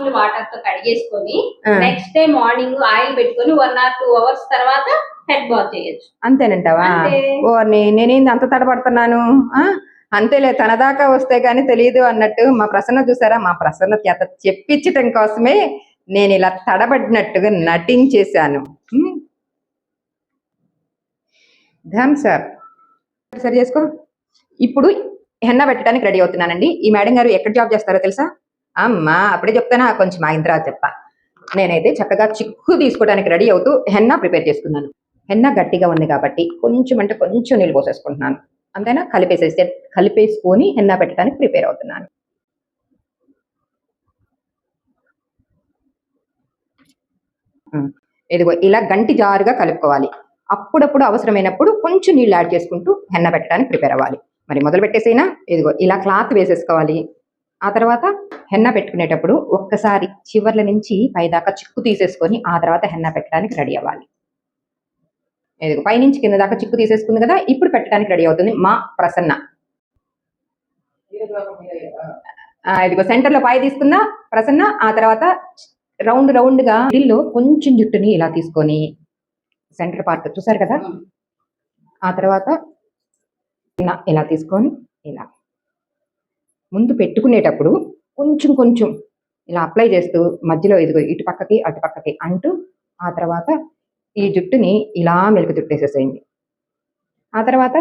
మామూలు వాటర్తో కడిగేసుకొని. నెక్స్ట్ డే మార్నింగ్ ఆయిల్ పెట్టుకొని వన్ ఆర్ టూ అవర్స్ తర్వాత హెడ్ బాత్ చేయొచ్చు. అంతేనంటావా? అంతే. ఓ నేనేంది అంత తడబడుతున్నాను? అంతేలే తన దాకా వస్తే గానీ తెలియదు అన్నట్టు మా ప్రసన్న చూసారా? మా ప్రసన్న చేత చెప్పించటం కోసమే నేను ఇలా తడబడినట్టుగా నటించేశాను. ధమ్ సార్. సరి చేసుకో. ఇప్పుడు హెన్న పెట్టడానికి రెడీ అవుతున్నానండి. ఈ మేడం గారు ఎక్కడ జాబ్ చేస్తారో తెలుసా? అమ్మా అప్పుడే చెప్తానా? కొంచెం ఆగిన తర్వాత చెప్తా నేనైతే చక్కగా చిక్కు తీసుకోవడానికి రెడీ అవుతూ హెన్నా ప్రిపేర్ చేసుకున్నాను. హెన్న గట్టిగా ఉంది కాబట్టి కొంచెం అంటే కొంచెం నీళ్ళు పోసేసుకుంటున్నాను. అంతేనా? కలిపేసేస్తే కలిపేసుకొని హెన్న పెట్టడానికి ప్రిపేర్ అవుతున్నాను. ఇదిగో ఇలా గంటి జారుగా కలుపుకోవాలి. అప్పుడప్పుడు అవసరమైనప్పుడు కొంచెం నీళ్ళు యాడ్ చేసుకుంటూ హెన్న పెట్టడానికి ప్రిపేర్ అవ్వాలి. మరి మొదలు పెట్టేసైనా? ఇదిగో ఇలా క్లాత్ వేసేసుకోవాలి. ఆ తర్వాత హెన్న పెట్టుకునేటప్పుడు ఒక్కసారి చివర్ల నుంచి పైదాకా చిక్కు తీసేసుకొని ఆ తర్వాత హెన్న పెట్టడానికి రెడీ అవ్వాలి. ఇదిగో పైనుంచి కింద దాకా చిక్కు తీసేసుకుంది కదా ఇప్పుడు పెట్టడానికి రెడీ అవుతుంది మా ప్రసన్న. ఇదిగో సెంటర్లో పాయ తీసుకుందా ప్రసన్న ఆ తర్వాత రౌండ్ రౌండ్గా మిడిల్లో కొంచెం జుట్టుని ఇలా తీసుకొని సెంటర్ పార్ట్ చూసారు కదా? ఆ తర్వాత ఇలా తీసుకొని ఇలా. ముందు పెట్టుకునేటప్పుడు కొంచెం కొంచెం ఇలా అప్లై చేస్తూ మధ్యలో ఇదిగో ఇటు పక్కకి అటు పక్కకి అంటూ ఆ తర్వాత ఈ జుట్టుని ఇలా మెలకు జుట్టేసేసేయండి ఆ తర్వాత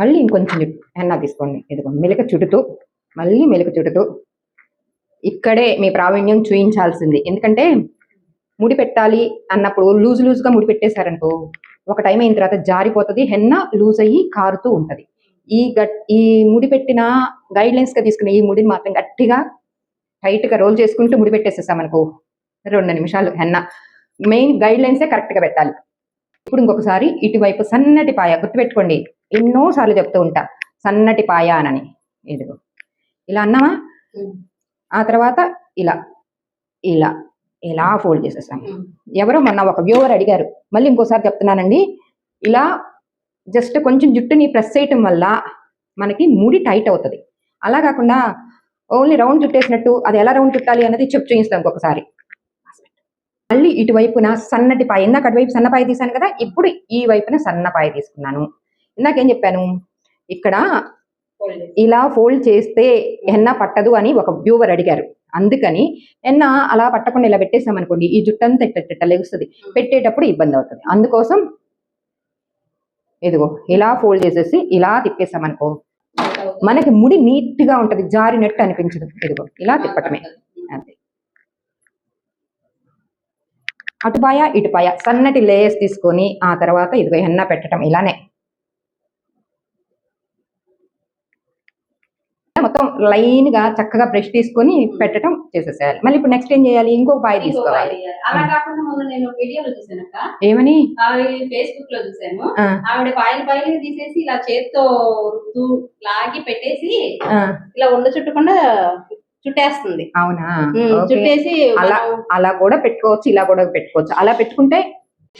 మళ్ళీ ఇంకొంచెం జుట్టు హెన్నా తీసుకోండి. ఇదిగో మెలిక చుడుతూ మళ్ళీ మెలిక చుడుతూ ఇక్కడే మీ ప్రావీణ్యం చూయించాల్సింది. ఎందుకంటే ముడి పెట్టాలి అన్నప్పుడు లూజ్ లూజ్గా ముడి పెట్టేశారనుకో ఒక టైం అయిన తర్వాత జారిపోతుంది హెన్న లూజ్ అయ్యి కారుతూ ఉంటుంది. ఈ గట్ ఈ ముడి పెట్టిన గైడ్ లైన్స్గా తీసుకున్న ఈ ముడిని మాత్రం గట్టిగా టైట్గా రోల్ చేసుకుంటూ ముడి పెట్టేసేసామనుకో రెండు నిమిషాలు హెన్న. మెయిన్ గైడ్ లైన్సే కరెక్ట్గా పెట్టాలి. ఇప్పుడు ఇంకొకసారి ఇటువైపు సన్నటి పాయ గుర్తుపెట్టుకోండి. ఎన్నో సార్లు చెప్తూ ఉంటా. సన్నటి పాయ అనని. ఇదిగో. ఇలా అన్నామా? ఆ తర్వాత ఇలా. ఇలా. ఇలా ఫోల్డ్ చేసేసాం. ఎవరో మొన్న ఒక వ్యూవర్ అడిగారు. మళ్ళీ ఇంకోసారి చెప్తున్నానండి. ఇలా జస్ట్ కొంచెం జుట్టుని ప్రెస్ చేయటం వల్ల మనకి ముడి టైట్ అవుతుంది. అలా కాకుండా ఓన్లీ రౌండ్ చుట్టేసినట్టు అది ఎలా రౌండ్ చుట్టాలి అనేది చెప్పు చూపిస్తాం ఇంకొకసారి మళ్ళీ ఇటువైపున సన్నటి పాయ ఇందాక అటువైపు సన్న పాయ తీసాను కదా ఇప్పుడు ఈ వైపున సన్న పాయ తీసుకున్నాను. ఇందాకేం చెప్పాను? ఇక్కడ ఇలా ఫోల్డ్ చేస్తే ఎన్న పట్టదు అని ఒక వ్యూవర్ అడిగారు. అందుకని ఎన్న అలా పట్టకుండా ఇలా పెట్టేసాం అనుకోండి ఈ జుట్టంతా ఇట్ట లెగుస్తుంది. పెట్టేటప్పుడు ఇబ్బంది అవుతుంది. అందుకోసం ఇదిగో ఇలా ఫోల్డ్ చేసేసి ఇలా తిప్పేసామనుకో మనకి ముడి నీట్గా ఉంటది జారినట్టు అనిపించదు. ఇదిగో ఇలా తిప్పటమే. అంతే. అటుపాయ ఇటుపాయ సన్నటి లేయర్స్ తీసుకొని ఆ తర్వాత ఇదిగో హెన్న పెట్టడం ఇలానే. లైన్గా చక్కగా బ్రష్ తీసుకొని పెట్టడం చేసేసేయాలి. మళ్ళీ ఇప్పుడు నెక్స్ట్ ఏం చేయాలి? ఇంకో పాయ తీసుకోవాలి. అలా కాకుండా మొన్న నేను వీడియోలో చూసానక్క ఏమని? ఫేస్బుక్లో చూసాను ఆవిడ పాయలు పాయలు తీసేసి ఇలా చేత్తో లాగి పెట్టేసి ఇలా ఉండ చుట్టకుండా చుట్టేస్తుంది. అవునా. చుట్టేసి అలా అలా కూడా పెట్టుకోవచ్చు ఇలా కూడా పెట్టుకోవచ్చు. అలా పెట్టుకుంటే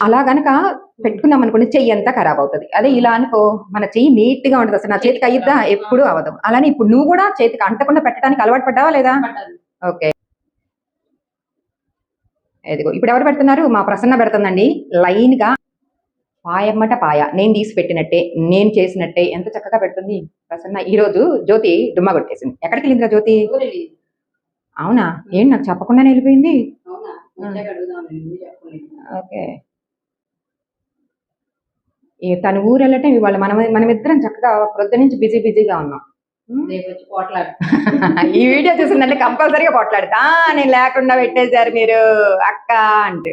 అలా గనక పెట్టుకున్నాం అనుకోండి చెయ్యి అంతా ఖరాబ్ అవుతుంది. అదే ఇలా అనుకో మన చెయ్యి నీట్గా ఉంటుంది అసలు నా చేతికి అయ్యిద్దా? ఎప్పుడు అవదు. అలానే ఇప్పుడు నువ్వు కూడా చేతికి అంటకుండా పెట్టడానికి అలవాటు పడ్డావా లేదా. ఓకే. ఇదిగో ఇప్పుడు ఎవరు పెడుతున్నారు? మా ప్రసన్న పెడుతుందండి. లైన్గా పాయమ్మట పాయ. నేను తీసి పెట్టినట్టే నేను చేసినట్టే. ఎంత చక్కగా పెడుతుంది ప్రసన్న. ఈ రోజు జ్యోతి దుమ్మ కొట్టేసింది. ఎక్కడికి వెళ్ళిందిరా జ్యోతి. అవునా? ఏం నాకు చెప్పకుండానే వెళ్ళిపోయింది. ఓకే. తన ఊరు వెళ్ళటం ఇవాళ మనం మనమిద్దరం చక్కగా ప్రొద్దు నుంచి బిజీ బిజీగా ఉన్నాం. ఈ వీడియో చూసిందంటే కంపల్సరీగా కొట్లాడుతా నేను లేకుండా పెట్టేశారు మీరు. అక్క అంటే.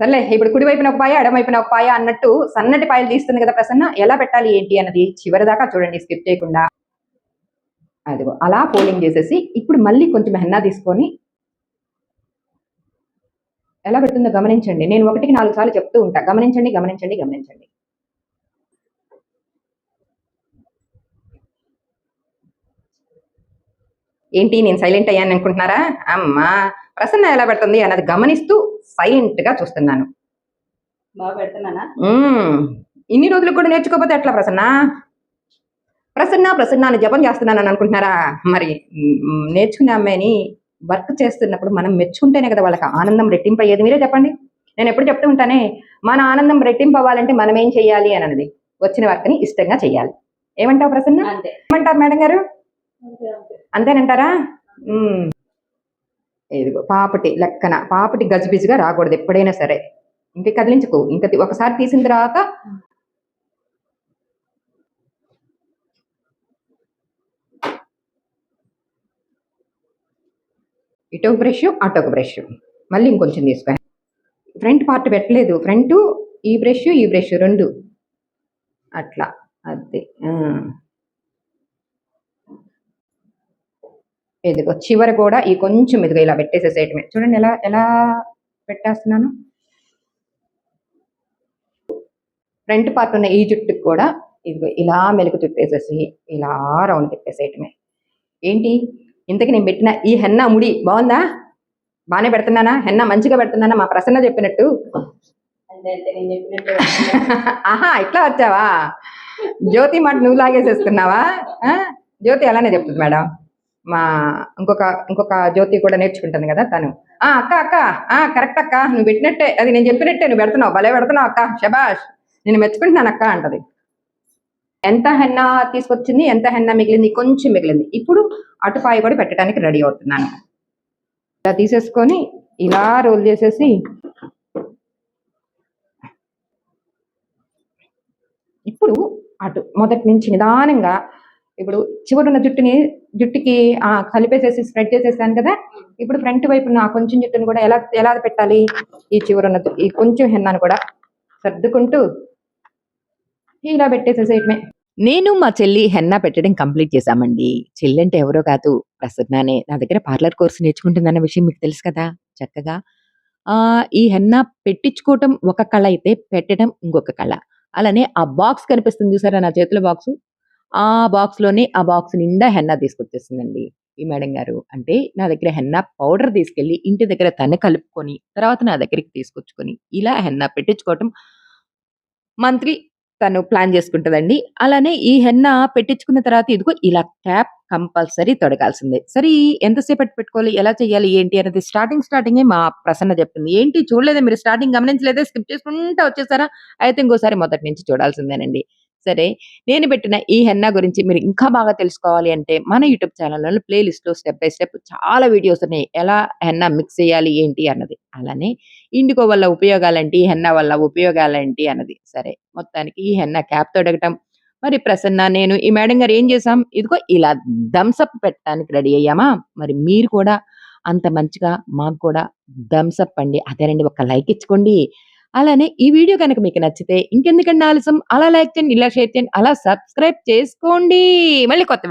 సర్లే ఇప్పుడు కుడి వైపున ఒక పాయ ఎడమ వైపున ఒక పాయ అన్నట్టు సన్నటి పాయలు తీస్తుంది కదా ప్రసన్న. ఎలా పెట్టాలి ఏంటి అన్నది చివరి దాకా చూడండి స్కిప్ చేయకుండా. అదిగో అలా ఫోల్డింగ్ చేసేసి ఇప్పుడు మళ్ళీ కొంచెం హెన్నా తీసుకొని ఎలా పెడుతుందో గమనించండి. నేను ఒకటికి నాలుగు సార్లు చెప్తూ ఉంటా. గమనించండి గమనించండి గమనించండి. ఏంటి నేను సైలెంట్ అయ్యాను అనుకుంటున్నారా? అమ్మా ప్రసన్న ఎలా పెడుతుంది అన్నది గమనిస్తూ సైలెంట్గా చూస్తున్నాను. బాగా పెడుతున్నానా? మ్మ్. ఇన్ని రోజులకు కూడా నేర్చుకోకపోతే ఎట్లా ప్రసన్న? ప్రసన్న ప్రసన్న అని జపం చేస్తున్నానని అనుకుంటున్నారా? మరి నేర్చుకునే అమ్మాయిని వర్క్ చేస్తున్నప్పుడు మనం మెచ్చుకుంటేనే కదా వాళ్ళకి ఆనందం రెట్టింపు అయ్యేది మీరే చెప్పండి. నేను ఎప్పుడు చెప్తూ ఉంటానే మన ఆనందం రెట్టింపు అవ్వాలంటే మనం ఏం చెయ్యాలి అని అన్నది. వచ్చిన వర్క్ని ఇష్టంగా చెయ్యాలి. ఏమంటావు ప్రసన్న? అంతే. ఏమంటారు మేడం గారు? అంతేనంటారా. ఇదిగో పాపటి లెక్కన పాపటి గజిబిజిగా రాకూడదు ఎప్పుడైనా సరే. ఇంక కదిలించుకో. ఇంకా ఒకసారి తీసిన తర్వాత ఇటొక బ్రష్ అటొక బ్రష్. మళ్ళీ ఇంకొంచెం తీసుకో. ఫ్రంట్ పార్ట్ పెట్టలేదు. ఫ్రంట్ ఈ బ్రష్ ఈ బ్రష్ రెండు. అట్లా. అది. ఇదిగో చివర కూడా ఈ కొంచెం ఇదిగో ఇలా పెట్టేసేసేయటమే. చూడండి ఎలా ఎలా పెట్టేస్తున్నాను. ఫ్రంట్ పార్ట్ ఉన్న ఈ జుట్టుకు కూడా ఇదిగో ఇలా మెలుగు చుట్టేసేసి ఇలా రౌండ్ తిప్పేసేయటమే. ఏంటి? ఇంతకి నేను పెట్టిన ఈ హెన్నా ముడి బాగుందా? బాగానే పెడుతున్నానా? హెన్నా మంచిగా పెడుతున్నానా? మా ప్రసన్న చెప్పినట్టు. ఆహా ఇట్లా వచ్చావా? జ్యోతి మాట నువ్వు లాగేసేసుకున్నావా? ఆ? జ్యోతి అలానే చెప్తుంది మేడం. మా ఇంకొక ఇంకొక జ్యోతి కూడా నేర్చుకుంటుంది కదా తను. ఆ అక్క అక్క ఆ కరెక్ట్ అక్క. నువ్వు పెట్టినట్టే అది నేను చెప్పినట్టే నువ్వు పెడుతున్నావు. భలే పెడుతున్నావు అక్క. శబాష్ నేను మెచ్చుకుంటున్నాను అక్క అంటది. ఎంత హెన్నా తీసుకొచ్చింది ఎంత హెన్నా మిగిలింది కొంచెం మిగిలింది. ఇప్పుడు అటుపాయ కూడా పెట్టడానికి రెడీ అవుతున్నాను. ఇలా తీసేసుకొని ఇలా రోల్ చేసేసి ఇప్పుడు అటు మొదటి నుంచి నిదానంగా ఇప్పుడు చివరున్న జుట్టుని జుట్టుకి కలిపేసేసి స్ప్రెడ్ చేసేసాను కదా ఇప్పుడు ఫ్రంట్ వైపు నా కొంచెం జుట్టుని కూడా ఎలా ఎలా పెట్టాలి? ఈ చివరున్న ఉన్న ఈ కొంచెం హెన్నాను కూడా సర్దుకుంటూ ఇలా పెట్టేసేసేయటమే. నేను మా చెల్లి హెన్నా పెట్టడం కంప్లీట్ చేశామండి. చెల్లి అంటే ఎవరో కాదు. ప్రసన్నానే నా దగ్గర పార్లర్ కోర్సు నేర్చుకుంటుందన్న విషయం మీకు తెలుసు కదా చక్కగా. ఆ ఈ హెన్నా పెట్టించుకోవటం ఒక కళ అయితే పెట్టడం ఇంకొక కళ. అలానే ఆ బాక్స్ కనిపిస్తుంది చూసారా నా చేతిలో బాక్స్? ఆ బాక్స్లోనే ఆ బాక్స్ నిండా హెన్నా తీసుకొచ్చేసిందండి ఈ మేడం గారు. అంటే నా దగ్గర హెన్నా పౌడర్ తీసుకెళ్ళి ఇంటి దగ్గర తన కలుపుకొని తర్వాత నా దగ్గరికి తీసుకొచ్చుకొని ఇలా హెన్నా పెట్టించుకోవటం మంత్లీ తను ప్లాన్ చేసుకుంటుందండి. అలానే ఈ హెన్న పెట్టించుకున్న తర్వాత ఇదిగో ఇలా ట్యాప్ కంపల్సరీ తొడగాల్సిందే. సరే ఎంతసేపటి పెట్టుకోవాలి? ఎలా చేయాలి? ఏంటి? అనేది స్టార్టింగ్ స్టార్టింగే మా ప్రసన్న చెప్తుంది. ఏంటి? చూడలేదా మీరు? స్టార్టింగ్ గమనించలేదా? స్కిప్ చేసుకుంటా వచ్చేసారా? అయితే ఇంకోసారి మొదటి నుంచి చూడాల్సిందేనండి. సరే నేను పెట్టిన ఈ హెన్నా గురించి మీరు ఇంకా బాగా తెలుసుకోవాలి అంటే మన యూట్యూబ్ ఛానల్లో ప్లేలిస్ట్లో స్టెప్ బై స్టెప్ చాలా వీడియోస్ ఉన్నాయి. ఎలా హెన్నా మిక్స్ చేయాలి ఏంటి అన్నది. అలానే ఇండికో వల్ల ఉపయోగాలేంటి హెన్నా వల్ల ఉపయోగాలేంటి అన్నది. సరే మొత్తానికి ఈ హెన్నా క్యాప్ తొడగటం. మరి ప్రసన్న నేను ఈ మేడం గారు ఏం చేసాం ఇదిగో ఇలా థమ్సప్ పెట్టడానికి రెడీ అయ్యామా? మరి మీరు కూడా అంత మంచిగా మాకు కూడా థమ్సప్ అండి. అదేనండి ఒక లైక్ ఇచ్చుకోండి. అలానే ఈ వీడియో కనుక మీకు నచ్చితే ఇంకెందుకండి ఆలస్యం? అలా లైక్ చేయండి ఇలా షేర్ చేయండి అలా సబ్స్క్రైబ్ చేసుకోండి. మళ్ళీ కొత్త వీడియో